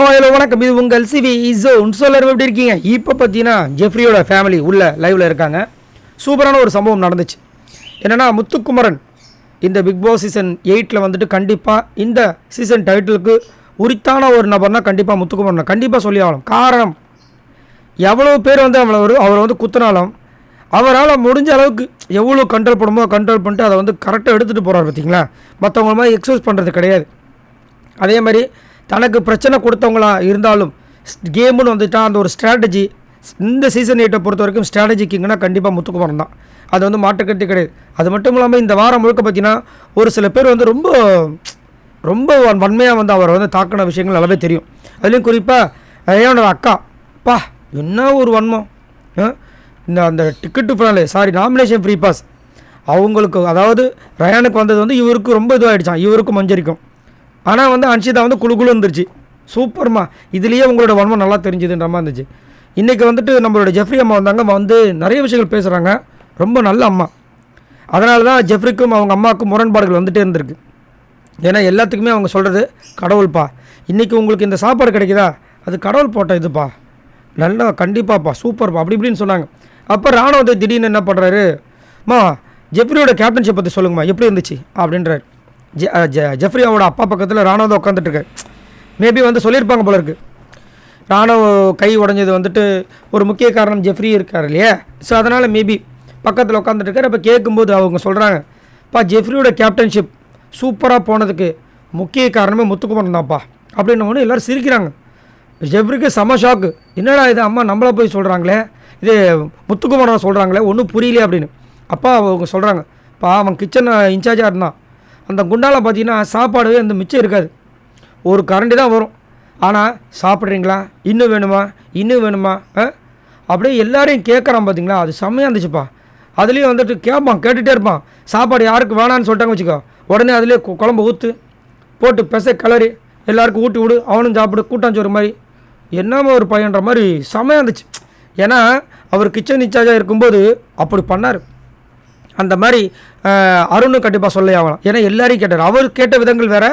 Hello வணக்கம். இது உங்கள் சிவி இசோன் சொல்லர் எப்படி இருக்கீங்க? இப்போ பார்த்தீங்கன்னா ஜெஃப்ரியோட ஃபேமிலி உள்ள லைவில் இருக்காங்க. சூப்பரான ஒரு சம்பவம் நடந்துச்சு. என்னென்னா முத்துக்குமரன் இந்த பிக் பாஸ் சீசன் எயிட்டில் வந்துட்டு கண்டிப்பாக இந்த சீசன் டைட்டிலுக்கு உரித்தான ஒரு நபர்னால் கண்டிப்பாக முத்துக்குமரன் கண்டிப்பாக சொல்லி ஆகணும். காரணம் எவ்வளோ பேர் வந்து அவளை ஒரு அவரை வந்து குத்தினாலும் அவரால் முடிஞ்ச அளவுக்கு எவ்வளோ கண்ட்ரோல் பண்ணுமோ கண்ட்ரோல் பண்ணிட்டு அதை வந்து கரெக்டாக எடுத்துகிட்டு போகிறார் பார்த்தீங்களா மற்றவங்கள மாதிரி எக்ஸசைஸ் பண்ணுறது கிடையாது. அதே மாதிரி தனக்கு பிரச்சனை கொடுத்தவங்களா இருந்தாலும் கேமுன்னு வந்துட்டால் அந்த ஒரு ஸ்ட்ராட்டஜி இந்த சீசன் எயிட்டை பொறுத்த வரைக்கும் ஸ்ட்ராட்டஜி கிங்னா கண்டிப்பாக முத்துக்குமரன் தான். அது வந்து மாற்றுக்கருத்து கிடையாது. அது மட்டும் இல்லாமல் இந்த வாரம் முழுக்க பார்த்தீங்கன்னா ஒரு சில பேர் வந்து ரொம்ப ரொம்ப வன்மையாக வந்து அவரை வந்து தாக்கின விஷயங்கள் நல்லாவே தெரியும். அதுலேயும் குறிப்பாக ரயானோட அக்கா பா என்ன ஒரு வன்மம்? இந்த அந்த ticket finale sorry nomination free pass அவங்களுக்கு அதாவது ரயானுக்கு வந்தது வந்து இவருக்கு ரொம்ப இதுவாகிடுச்சான் இவருக்கும் மஞ்சரிக்கும். ஆனால் வந்து அன்ஷிதா வந்து குழு குழு வந்துருச்சு சூப்பர்மா. இதுலேயே உங்களோட வன்மம் நல்லா தெரிஞ்சுதுன்ற மாதிரி இருந்துச்சு. இன்றைக்கி வந்துட்டு நம்மளோட ஜெஃப்ரி அம்மா வந்தாங்க. வந்து நிறைய விஷயங்கள் பேசுகிறாங்க ரொம்ப நல்ல அம்மா. அதனால தான் ஜெஃப்ரிக்கும் அவங்க அம்மாவுக்கும் முரண்பாடுகள் வந்துட்டே இருந்திருக்கு. ஏன்னா எல்லாத்துக்குமே அவங்க சொல்கிறது கடவுள்ப்பா. இன்றைக்கி உங்களுக்கு இந்த சாப்பாடு கிடைக்குதா? அது கடவுள் போட்ட இதுப்பா. நல்லா கண்டிப்பாப்பா சூப்பர்ப்பா. அப்படி இப்படின்னு சொன்னாங்க. அப்போ ராணுவ திடீர்னு என்ன பண்ணுறாரு மா ஜெஃப்ரியோட கேப்டன்ஷிப் பற்றி சொல்லுங்கம்மா. எப்படி இருந்துச்சு? அப்படின்றாரு. ஜெ அவனோட ஜெ- ஜெஃப்ரியாவோட அப்பா பக்கத்தில் ராணுவ உட்காந்துட்டு இருக்காரு மேபி வந்து சொல்லியிருப்பாங்க போல இருக்கு. ராணுவ கை உடைஞ்சது வந்துட்டு ஒரு முக்கிய காரணம் ஜெஃப்ரி இருக்கார் இல்லையா? ஸோ அதனால் மேபி பக்கத்தில் உட்காந்துட்டு இருக்கார் அப்போ கேட்கும்போது அவங்க சொல்கிறாங்க பா ஜெஃப்ரியோட கேப்டன்ஷிப் சூப்பராக போனதுக்கு முக்கிய காரணமே முத்துக்குமரன் தான்ப்பா. அப்படின்னு ஒன்று எல்லோரும் சிரிக்கிறாங்க. ஜெஃப்ரிக்கு செம ஷாக்கு என்னடா இது அம்மா நம்மளை போய் சொல்கிறாங்களே இது முத்துக்குமரன் சொல்கிறாங்களே ஒன்றும் புரியலையே அப்படின்னு. அப்பா அவங்க சொல்கிறாங்க பா அவன் கிச்சன் இன்சார்ஜாக இருந்தான். அந்த குண்டாவில் பார்த்தீங்கன்னா சாப்பாடு அந்த மிச்சம் இருக்காது. ஒரு கரண்டி தான் வரும். ஆனால் சாப்பிட்றீங்களா? இன்னும் வேணுமா? இன்னும் வேணுமா? அப்படியே எல்லாரையும் கேட்குறான் பார்த்தீங்களா அது செம்மையாக இருந்துச்சுப்பா. அதுலேயும் வந்துட்டு கேட்பான் கேட்டுகிட்டே இருப்பான். சாப்பாடு யாருக்கு வேணான்னு சொல்லிட்டாங்க வச்சுக்கோ. உடனே அதுலேயே குழம்பு ஊற்று போட்டு பெச கிளறி எல்லாருக்கும் ஊட்டி விடு அவனும் சாப்பிடு கூட்டாஞ்சோறு மாதிரி. என்னமோ ஒரு பையன்ற மாதிரி செம்மையாக இருந்துச்சு. ஏன்னா அவர் கிச்சன் இன்சார்ஜாக இருக்கும்போது அப்படி பண்ணார். அந்த மாதிரி அருணும் கண்டிப்பாக சொல்லி ஆகலாம். ஏன்னா எல்லாரையும் கேட்டார். அவர் கேட்ட விதங்கள் வேறு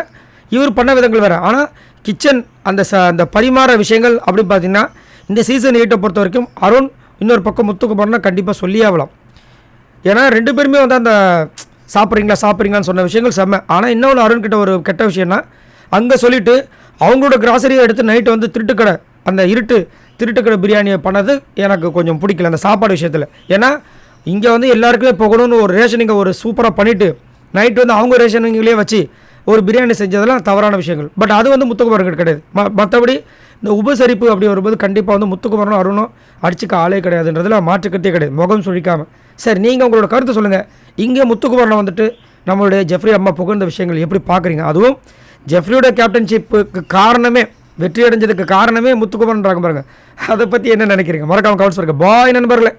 இவர் பண்ண விதங்கள் வேறு. ஆனால் கிச்சன் அந்த ச அந்த பரிமாற விஷயங்கள் அப்படின்னு பார்த்தீங்கன்னா இந்த சீசன் எயிட்டை பொறுத்த வரைக்கும் அருண் இன்னொரு பக்கம் முத்துக்கு போனால் கண்டிப்பாக சொல்லி ஆகலாம். ஏன்னா ரெண்டு பேருமே வந்து அந்த சாப்பிட்றீங்களா சாப்பிட்றீங்களான்னு சொன்ன விஷயங்கள் செம்ம. ஆனால் இன்னொன்று அருண்கிட்ட ஒரு கெட்ட விஷயம்னா அங்கே சொல்லிவிட்டு அவங்களோட கிராசரியை எடுத்து நைட்டு வந்து திருட்டுக்கடை அந்த இருட்டு திருட்டுக்கடை பிரியாணியை பண்ணது எனக்கு கொஞ்சம் பிடிக்கல அந்த சாப்பாடு விஷயத்தில். ஏன்னா இங்கே வந்து எல்லாருக்குமே போகணும்னு ஒரு ரேஷனிங்கை ஒரு சூப்பராக பண்ணிவிட்டு நைட்டு வந்து அவங்க ரேஷனிங்களே வச்சு ஒரு பிரியாணி செஞ்சதெல்லாம் தவறான விஷயங்கள். பட் அது வந்து முத்துக்குமரன் கிடையாது. ம மற்றபடி இந்த உபசரிப்பு அப்படி வரும்போது கண்டிப்பாக வந்து முத்துக்குமரனும் அருணும் அடிச்சுக்க ஆளே கிடையாதுன்றதுல மாற்றுக்கட்டே கிடையாது. முகம் சுழிக்காமல் சரி நீங்கள் உங்களோட கருத்தை சொல்லுங்கள் இங்கே முத்துக்குமரனை வந்துட்டு நம்மளுடைய ஜெஃப்ரி அம்மா புகழ்ந்த விஷயங்கள் எப்படி பார்க்குறீங்க? அதுவும் ஜெஃப்ரியோட கேப்டன்ஷிப்புக்கு காரணமே வெற்றி அடைஞ்சதுக்கு காரணமே முத்துக்குமரன்றாங்க பாருங்க. அதை பற்றி என்ன நினைக்கிறீங்க? மறக்காம கவுன்ஸ் பாருங்க பாய் நண்பர்களே.